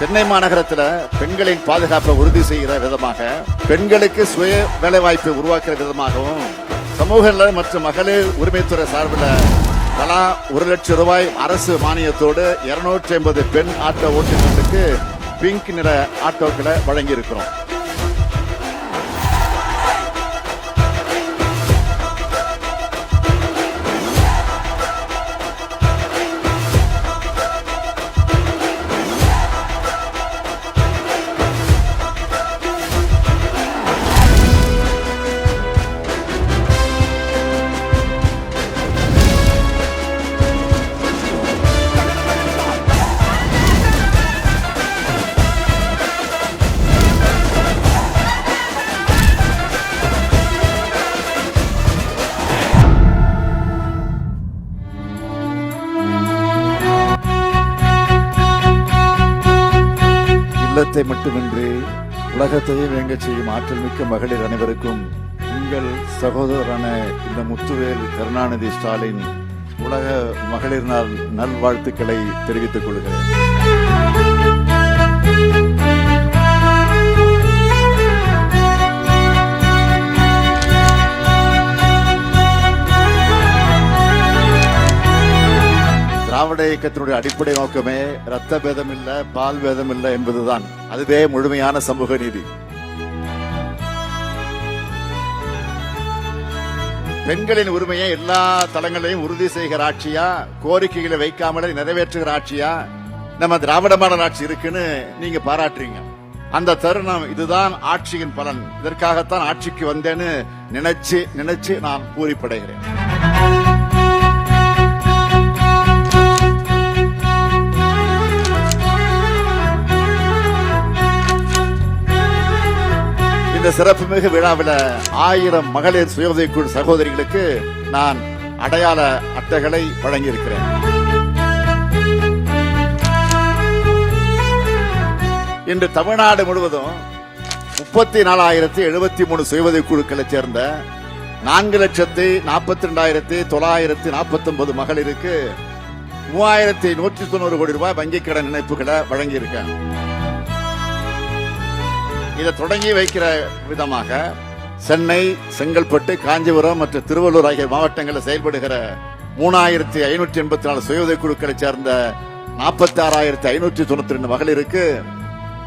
சென்னை மாநகரத்தில் பெண்களின் பாதுகாப்பை உறுதி செய்கிற விதமாக பெண்களுக்கு சுய வேலைவாய்ப்பை உருவாக்குற விதமாகவும் சமூக நலன் மற்றும் மகளிர் உரிமைத்துறை சார்பில் தலா ஒரு லட்சம் ரூபாய் அரசு மானியத்தோடு இருநூற்றி ஐம்பது பெண் ஆட்டோ ஓட்டுநர்களுக்கு பிங்க் நிற ஆட்டோக்களை வழங்கி உலகத்தை மட்டுமின்றி உலகத்தையே வேங்க செய்யும் ஆற்றல் மிக்க மகளிர் அனைவருக்கும் உங்கள் சகோதரரான இந்த முத்துவேல் கருணாநிதி ஸ்டாலின் உலக மகளிர் நாள் நல்வாழ்த்துக்களை தெரிவித்துக் கொள்கிறேன். திராவிட இயக்கத்தினுடைய அடிப்படை நோக்கமே ரத்த பேதம் இல்ல பால் பேதம் இல்ல என்பதுதான். அதுவே முழுமையான சமூக நீதி. பெண்களின் உரிமையை எல்லா தளங்களையும் உறுதி செய்கிற ஆட்சியா? கோரிக்கைகளை வைக்காமலே நிறைவேற்றுகிற ஆட்சியா? நம்ம திராவிட மாடல் ஆட்சி இருக்குன்னு நீங்க பாராட்டுறீங்க. அந்த தருணம் இதுதான் ஆட்சியின் பலன். இதற்காகத்தான் ஆட்சிக்கு வந்தேன்னு நினைச்சு நினைச்சு நான் பூரிப்படைகிறேன். இந்த சிறப்புமிகு விழாவில் ஆயிரம் மகளிர் சுய உதவிக்குழு சகோதரிகளுக்கு நான் அடையாள அட்டைகளை வழங்கியிருக்கிறேன். இன்று தமிழ்நாடு முழுவதும் முப்பத்தி நாலாயிரத்தி எழுபத்தி மூணு சுய உதவி குழுக்களைச் சேர்ந்த நான்கு லட்சத்தி நாற்பத்தி ரெண்டாயிரத்தி தொள்ளாயிரத்தி நாற்பத்தி ஒன்பது மகளிருக்கு மூவாயிரத்தி நூற்றி தொண்ணூறு கோடி ரூபாய் வங்கிக் கடன் இணைப்புகளை வழங்கியிருக்கேன். இதை தொடங்கி வைக்கிற விதமாக சென்னை செங்கல்பட்டு காஞ்சிபுரம் மற்றும் திருவள்ளூர் ஆகிய மாவட்டங்களில் செயல்படுகிற மூணாயிரத்தி ஐநூற்றி எண்பத்தி நாலு சுய உதவி குழுக்களைச் சேர்ந்த நாற்பத்தி ஆறாயிரத்தி ஐநூற்றி தொண்ணூத்தி ரெண்டு மகளிருக்கு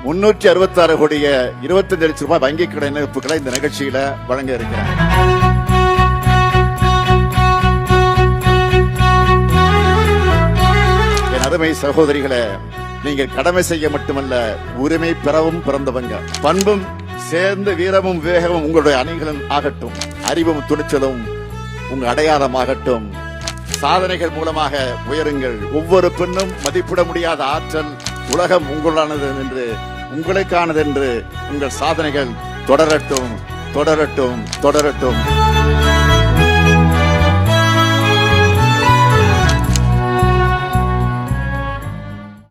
முன்னூற்றி அறுபத்தி ஆறு கோடிய இருபத்தஞ்சு லட்சம் ரூபாய் வங்கிக் கடன் இணைப்புகளை இந்த நிகழ்ச்சியில வழங்க இருக்கிறார். என் அருமை சகோதரிகளை நீங்கள் கடமை செய்ய மட்டுமல்ல உரிமை பெறவும் பிறந்தவங்க. பண்பும் சேர்ந்து வீரமும் விவேகமும் உங்களுடைய அணிகளும் ஆகட்டும். அறிவும் துணிச்சலும் உங்கள் அடையாளமாகட்டும் சாதனைகள் மூலமாக உயருங்கள். ஒவ்வொரு பெண்ணும் மதிப்பிட முடியாத ஆற்றல் உலகம் உங்களானது என்று உங்களுக்கானது என்று உங்கள் சாதனைகள் தொடரட்டும் தொடரட்டும் தொடரட்டும்.